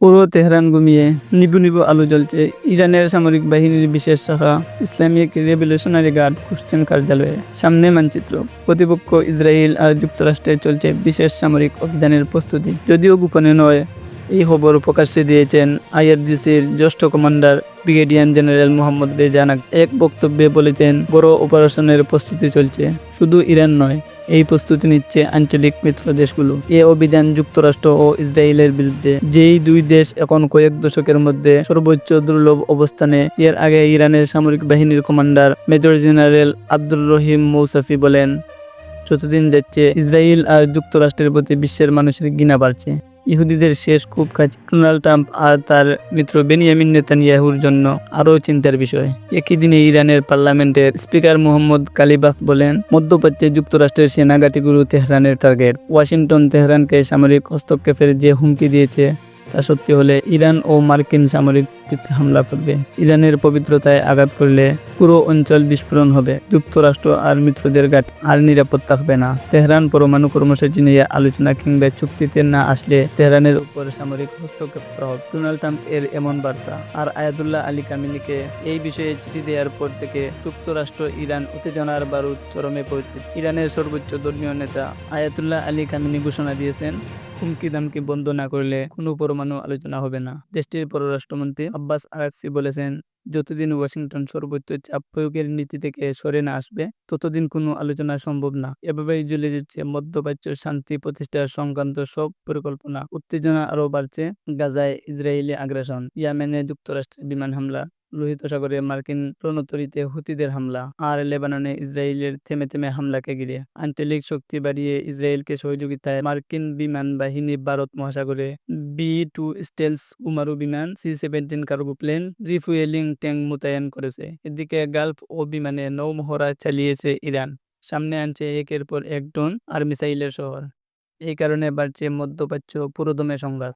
পুরো তেহরান ঘুমিয়ে নিবু নিবু আলো জ্বলছে ইরানের সামরিক বাহিনীর বিশেষ শাখা ইসলামিক রেভলিউশনারি গার্ড খুঁজছেন কার্যালয়ে সামনে মানচিত্র। প্রতিপক্ষ ইসরায়েল আর যুক্তরাষ্ট্রে চলছে বিশেষ সামরিক অভিযানের প্রস্তুতি, যদিও গোপনে নয় এই খবর প্রকাশ্যে দিয়েছেন আইআরজিসির জ্যেষ্ঠ কমান্ডার ব্রিগেডিয়ার জেনারেল মোহাম্মদ রেজানাক। এক বক্তব্যে বলেছেন, বড় অপারেশনের প্রস্তুতি চলছে। শুধু ইরান নয়, এই প্রস্তুতি নিচ্ছে আঞ্চলিক মিত্র দেশগুলো। এ অভিযান যুক্তরাষ্ট্র ও ইসরায়েলের বিরুদ্ধে। যেই দুই দেশ এখন কয়েক দশকের মধ্যে সর্বোচ্চ দুর্লভ অবস্থানে, এর আগে ইরানের সামরিক বাহিনীর commander major general Abdur Rahim Mousavi বলেন, যতদিন যাচ্ছে, ইসরায়েল আর যুক্তরাষ্ট্রের প্রতি বিশ্বের মানুষের ঘৃণা বাড়ছে। ইহুদিদের শেষ খুব কাছে ডোনাল্ড ট্রাম্প আর তার মিত্র বেনিয়ামিন নেতানিয়াহুর জন্য আরও চিন্তার বিষয়। একই দিনে ইরানের পার্লামেন্টের স্পিকার মোহাম্মদ কালিবাফ বলেন, মধ্যপ্রাচ্যে যুক্তরাষ্ট্রের সেনাঘাটিগুলো তেহরানের টার্গেট। ওয়াশিংটন তেহরানকে সামরিক হস্তক্ষেপের যে হুমকি দিয়েছে তা সত্যি হলে ইরান ও মার্কিন সামরিক ভিত্তিতে হামলা করবে। ইরানের পবিত্রতায় আঘাত করলে পুরো অঞ্চল বিস্ফোরণ হবে। যুক্তরাষ্ট্র আর মিত্রদের গাট আর নিরাপদ থাকবে না। তেহরান পরমাণু কর্মসূচি নিয়ে আলোচনা কিংবা চুক্তিতে না আসলে তেহরানের উপর সামরিক হস্তক্ষেপ করা হবে ডোনাল্ড ট্রাম্প এর এমন বার্তা। আর আয়াতুল্লাহ আলী কামিনীকে এই বিষয়ে চিঠি দেওয়ার পর থেকে যুক্তরাষ্ট্র, ইরান উত্তেজনার বারুদ চরমে পৌঁছে ইরানের সর্বোচ্চ ধর্মীয় নেতা আয়াতুল্লাহ আলী কামিনী ঘোষণা দিয়েছেন হুমকি দামকি বন্ধ না করলে কোনো পরমাণু আলোচনা হবে না। দেশটির পররাষ্ট্রমন্ত্রী আব্বাস আরাকসি বলেছেন, যতদিন ওয়াশিংটন সর্বোচ্চ চাপ প্রয়োগের নীতি থেকে সরে না আসবে, ততদিন কোনো আলোচনা সম্ভব না। এভাবেই জ্বলে যাচ্ছে মধ্যপ্রাচ্য শান্তি প্রতিষ্ঠার সংক্রান্ত সব পরিকল্পনা। উত্তেজনা আরও বাড়ছে গাজায় ইসরায়েলি আগ্রাসন, ইয়ামেনে যুক্তরাষ্ট্রের বিমান হামলা। লোহিত সাগরে মার্কিন রণতরীতে হুতিদের হামলা, আর লেবাননে ইসরায়েলের থেমে থেমে হামলাকে ঘিরে আঞ্চলিক শক্তি বাড়িয়ে ইসরায়েলকে সহযোগিতায় মার্কিন বিমান বাহিনী ভারত মহাসাগরে বি টু স্টেলস উমারু বিমান, C seventeen cargo plane, refuelling tank মোতায়েন করেছে। এদিকে গালফ ও বিমানে নৌমহড়া চালিয়েছে ইরান। সামনে আনছে একের পর এক ড্রোন আর মিসাইলের শহর। এই কারণে বাড়ছে মধ্যপ্রাচ্য পুরোদমে সংঘাত।